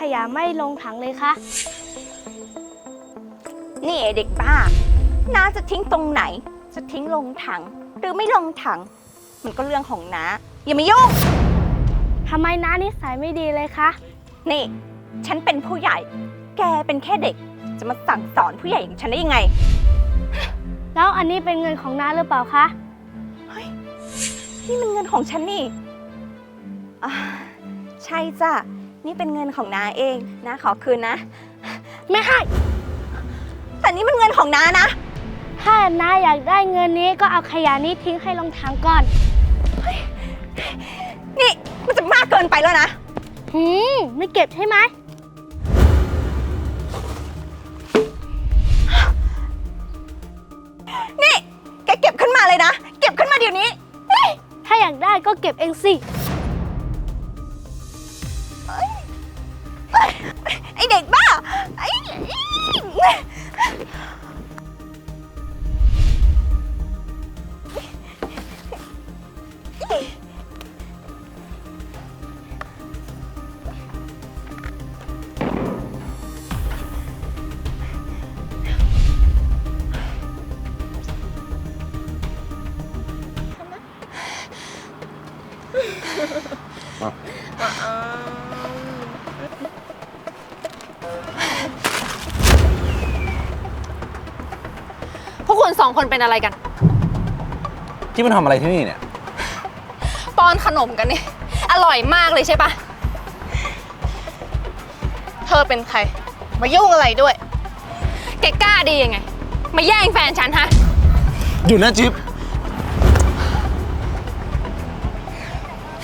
ขยะไม่ลงถังเลยคะนี่ไอ้เด็กบ้า น้าจะทิ้งตรงไหน จะทิ้งลงถัง หรือไม่ลงถัง มันก็เรื่องของน้าอย่ามายุ่งทำไมน้านิสัยไม่ดีเลยคะ นี่ ฉันเป็นผู้ใหญ่ แกเป็นแค่เด็ก จะมาสั่งสอนผู้ใหญ่อย่างฉันได้ยังไง แล้วอันนี้เป็นเงินของน้าหรือเปล่าคะนี่มันเงินของฉันนี่อ่าใช่จ้ะ นี่เป็นเงินของน้าเองนะขอคืนนะ ไม่ให้ แต่นี่มันเงินของน้านะ ถ้าน้าอยากได้เงินนี้ก็เอาขยะนี้ทิ้งให้ลงถังก่อน นี่มันจะมากเกินไปแล้วนะ หืม ไม่เก็บใช่ไหม นี่ แกเก็บขึ้นมาเลยนะ เก็บขึ้นมาเดี๋ยวนี้เฮ้ยถ้าอยากได้ก็เก็บเองสิ พวกคุณสองคนเป็นอะไรกัน ที่มันทำอะไรที่นี่เนี่ย ป้อนขนมกันนี่อร่อยมากเลยใช่ปะ เธอเป็นใคร มายุ่งอะไรด้วย แกกล้าดียังไง มาแย่งแฟนฉันฮะ อยู่นะจิ๊บ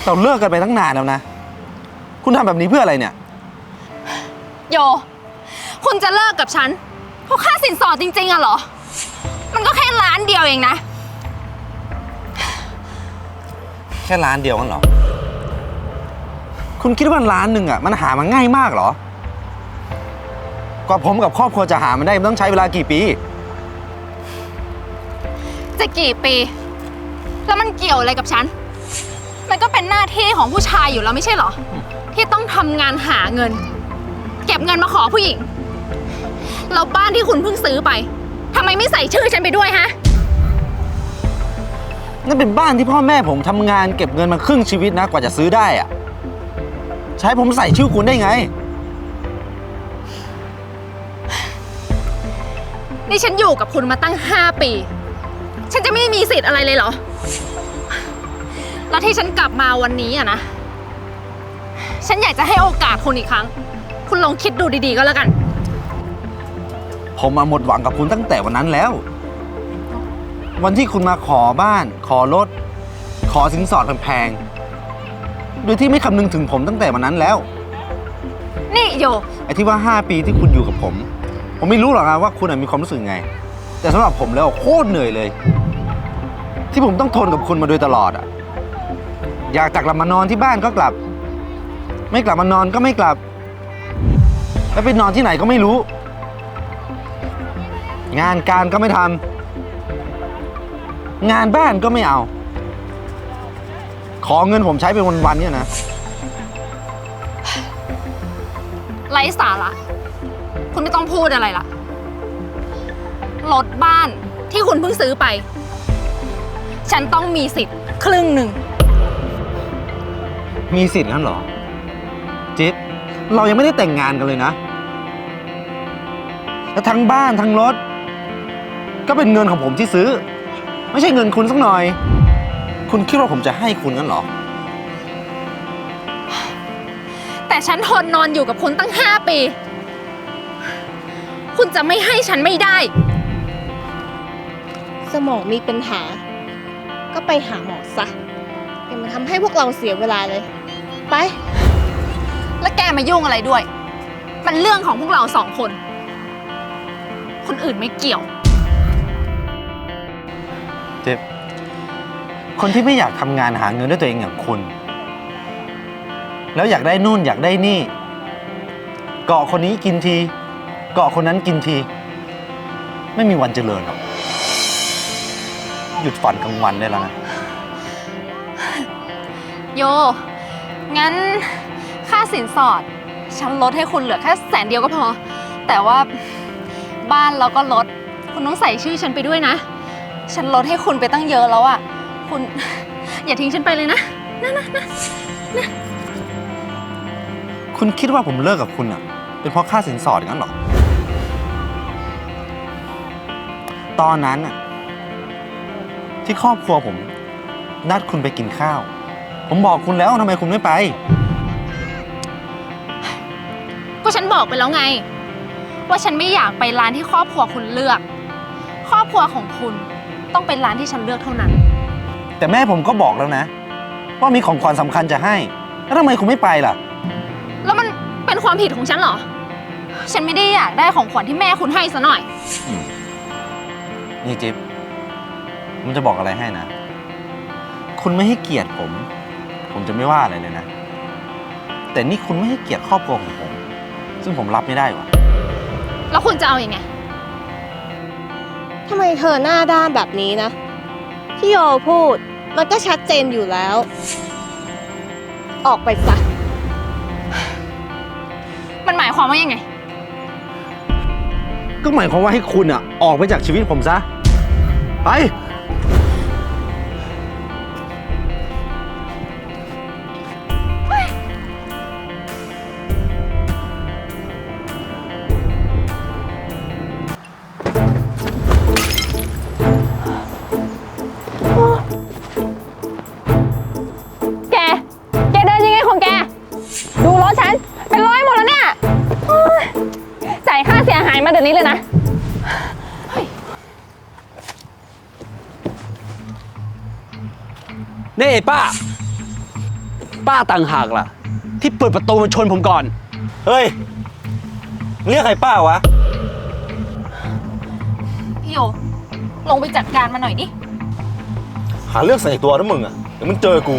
เราเลิกกันไปตั้งนานแล้วนะ คุณทำแบบนี้เพื่ออะไรเนี่ย โย คุณจะเลิกกับฉันเพราะค่าสินสอดจริง ๆอะเหรอ มันก็แค่ล้านเดียวเองนะ แค่ร้านเดียวกันเหรอ คุณคิดว่าร้านหนึ่งอะมันหามาง่ายมากเหรอ กว่าผมกับครอบครัวจะหามันได้มันต้องใช้เวลากี่ปี จะกี่ปี แล้วมันเกี่ยวอะไรกับฉัน มันก็เป็นหน้าที่ของผู้ชายอยู่แล้วไม่ใช่เหรอ ที่ต้องทำงานหาเงิน เก็บเงินมาขอผู้หญิงแล้วบ้านที่คุณเพิ่งซื้อไปทำไมไม่ใส่ชื่อฉันไปด้วยฮะ นั่นเป็นบ้านที่พ่อแม่ผมทำงานเก็บเงินมาครึ่งชีวิตนะกว่าจะซื้อได้อะใช้ผมใส่ชื่อคุณได้ไง นี่ฉันอยู่กับคุณมาตั้ง 5 ปี ฉันจะไม่มีสิทธิ์อะไรเลยเหรอ แล้วที่ฉันกลับมาวันนี้อะนะ ฉันอยากจะให้โอกาสคุณอีกครั้ง คุณลองคิดดูดีๆก็แล้วกัน ผมมาหมดหวังกับคุณตั้งแต่วันนั้นแล้ว วันที่คุณมาขอบ้าน ขอรถ ขอสินสอดแพงๆโดยที่ไม่คำนึงถึงผมตั้งแต่วันนั้นแล้ว นี่โย ไอ้ที่ว่า 5 ปีที่คุณอยู่กับผม ผมไม่รู้หรอกนะว่าคุณอะมีความรู้สึกไง แต่สำหรับผมแล้วโคตรเหนื่อยเลย ที่ผมต้องทนกับคุณมาโดยตลอดอะ อยากจะกลับมานอนที่บ้านก็กลับ ไม่กลับมานอนก็ไม่กลับ แล้วไปนอนที่ไหนก็ไม่รู้ งานการก็ไม่ทำงานบ้านก็ไม่เอา ขอเงินผมใช้เป็นวันๆเนี่ยนะ ไร้สาระ คุณไม่ต้องพูดอะไรละรถบ้านที่คุณเพิ่งซื้อไป ฉันต้องมีสิทธิ์ครึ่งหนึ่ง มีสิทธิ์งั้นเหรอ จิ๊บเรายังไม่ได้แต่งงานกันเลยนะ แล้วทั้งบ้านทั้งรถ ก็เป็นเงินของผมที่ซื้อ ไม่ใช่เงินคุณสักหน่อย คุณคิดว่าผมจะให้คุณงั้นเหรอ แต่ฉันทนนอนอยู่กับคุณตั้ง5ปี คุณจะไม่ให้ฉันไม่ได้ สมองมีปัญหา ก็ไปหาหมอซะอย่ามาทำให้พวกเราเสียเวลาเลย ไป แล้วแกมายุ่งอะไรด้วย มันเรื่องของพวกเราสองคน คนอื่นไม่เกี่ยว เจ็บ คนที่ไม่อยากทำงานหาเงินด้วยตัวเองอย่างคุณ แล้วอยากได้นู่นอยากได้นี่ เกาะคนนี้กินที เกาะคนนั้นกินที ไม่มีวันเจริญหรอก หยุดฝันกลางวันได้แล้วนะ โย งั้นค่าสินสอด ฉันลดให้คุณเหลือแค่แสนเดียวก็พอ แต่ว่าบ้านเราก็ลด คุณต้องใส่ชื่อฉันไปด้วยนะ ฉันลดให้คุณไปตั้งเยอะแล้วอะคุณ อย่าทิ้งฉันไปเลยนะนะนะนะคุณคิดว่าผมเลิกกับคุณอะ เป็นเพราะค่าสินสอดงั้นหรอ ตอนนั้นอะที่ครอบครัวผม นัดคุณไปกินข้าว ผมบอกคุณแล้วทำไมคุณไม่ไป ก็ฉันบอกไปแล้วไง ว่าฉันไม่อยากไปร้านที่ครอบครัวคุณเลือก ครอบครัวของคุณต้องเป็นร้านที่ฉันเลือกเท่านั้น แต่แม่ผมก็บอกแล้วนะ ว่ามีของขวัญสำคัญจะให้ แล้วทำไมคุณไม่ไปล่ะ แล้วมันเป็นความผิดของฉันเหรอ ฉันไม่ได้อยากได้ของขวัญที่แม่คุณให้ซะหน่อย นี่จิ๊บผมจะบอกอะไรให้นะ คุณไม่ให้เกียรติผม ผมจะไม่ว่าอะไรเลยนะ แต่นี่คุณไม่ให้เกียรติครอบครัวของผม ซึ่งผมรับไม่ได้วะแล้วคุณจะเอาอยัางไง ทำไมเธอหน้าด้านแบบนี้นะ ที่โยพูดมันก็ชัดเจนอยู่แล้ว ออกไปซะ มันหมายความว่ายังไง ก็หมายความว่าให้คุณอะ ออกไปจากชีวิตผมซะ ไป ป้า ป้าต่างหากล่ะ ที่เปิดประตูมาชนผมก่อน เฮ้ย เรียกใครป้าวะ พี่โยลงไปจัดการมาหน่อยดิ หาเรื่องใส่ตัวนะมึงอะ เดี๋ยวมึงเจอกู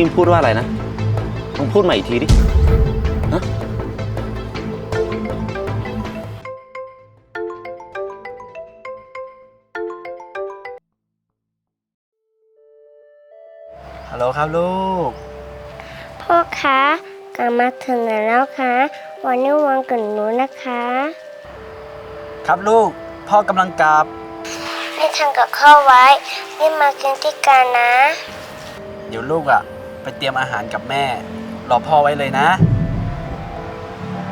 กี้มึงพูดว่าอะไรนะมึงพูดใหม่อีกทีดิฮะฮัลโหลครับลูก พ่อคะกลับมาถึงไหนแล้วคะวันนี้วันเกิดหนูนะคะ ครับลูก พ่อกำลังกลับให้ทำกับข้าวไว้รีบมากินที่กันนะ เดี๋ยวลูกอะ ไปเตรียมอาหารกับแม่ รอพ่อไว้เลยนะ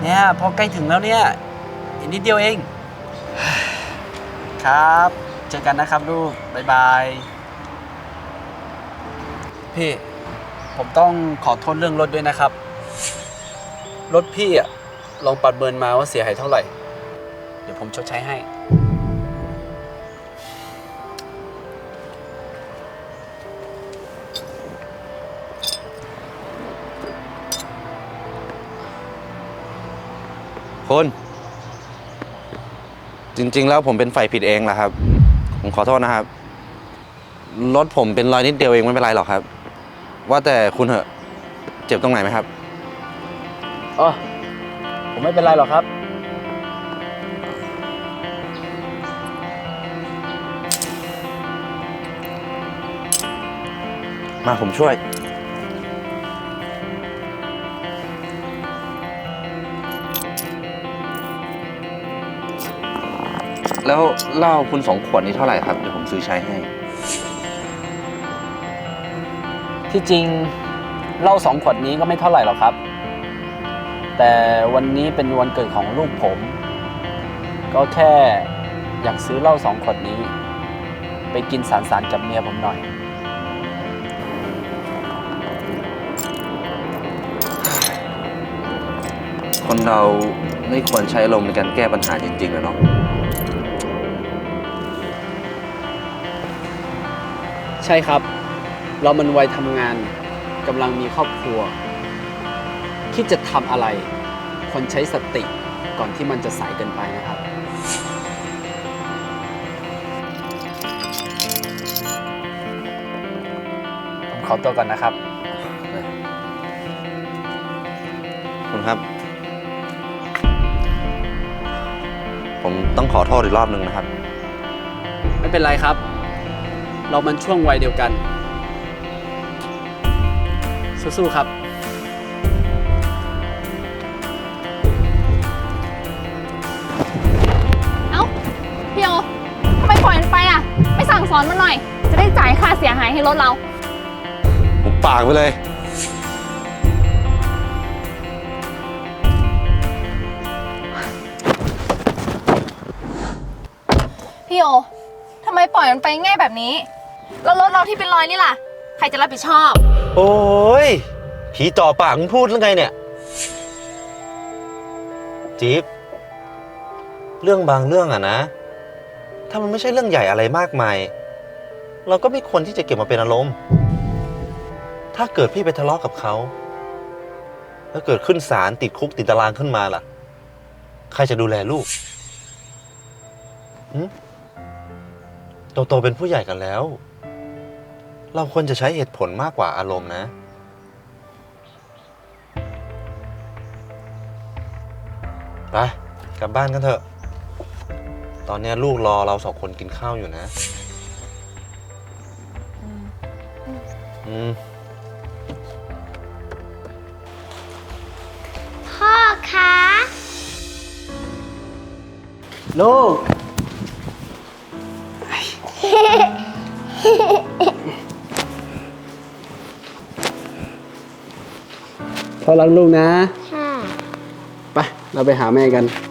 เนี่ยพอใกล้ถึงแล้วเนี่ยอีกนิดเดียวเอง ครับ เจอกันนะครับลูก บ๊ายบาย พี่ ผมต้องขอโทษเรื่องรถด้วยนะครับ รถพี่อะลองประเมินมาว่าเสียหายเท่าไหร่ เดี๋ยวผมชดใช้ให้ คุณจริง ๆ แล้วผมเป็นฝ่ายผิดเองแหละครับ ผมขอโทษนะครับ รถผมเป็นรอยนิดเดียวเองไม่เป็นไรหรอกครับ ว่าแต่คุณเหอะ เจ็บตรงไหนไหมครับ อ๋อผมไม่เป็นไรหรอกครับ มาผมช่วย แล้วเหล้าคุณสองขวดนี้เท่าไหร่ครับ เดี๋ยวผมซื้อใช้ให้ ที่จริงเหล้าสองขวดนี้ก็ไม่เท่าไหร่หรอกครับ แต่วันนี้เป็นวันเกิดของลูกผม ก็แค่อยากซื้อเหล้าสองขวดนี้ ไปกินสารสารกับเมียผมหน่อยขคนเราไม่ควรใช้ลมณ์ในการแก้ปัญหาจริงๆอะเนาะ ใช่ครับ เรามันวัยทำงานกำลังมีครอบครัว คิดจะทำอะไรควรใช้สติก่อนที่มันจะสายเกินไปนะครับ ผมขอตัวก่อนนะครับ คุณครับ ผมต้องขอโทษอีกรอบหนึ่งนะครับ ไม่เป็นไรครับ เรามันช่วงวัยเดียวกัน สู้ๆครับ เอ้าพี่โอทำไมปล่อยมันไปอะ ไม่สั่งสอนมันหน่อย จะได้จ่ายค่าเสียหายให้รถเรา ผมปากไปเลย พี่โอทำไมปล่อยมันไปง่ายแบบนี้ แล้วรถเราที่เป็นรอยนี่ล่ะ ใครจะรับผิดชอบ โอ้ยผีจ่อปากมึงพูดแล้วไงเนี่ยจิ๊บเรื่องบางเรื่องอะนะ ถ้ามันไม่ใช่เรื่องใหญ่อะไรมากมาย เราก็ไม่ควรที่จะเก็บมาเป็นอารมณ์ ถ้าเกิดพี่ไปทะเลาะกับเขาแล้วเกิดขึ้นศาลติดคุกติดตารางขึ้นมาล่ะ ใครจะดูแลลูกหึโตๆเป็นผู้ใหญ่กันแล้ว เราควรจะใช้เหตุผลมากกว่าอารมณ์นะ ไป กลับบ้านกันเถอะ ตอนเนี้ยลูกรอเราสองคนกินข้าวอยู่นะ อืม พ่อคะ ลูก พ่อรักลูกนะ ค่ะ ไป เราไปหาแม่กันค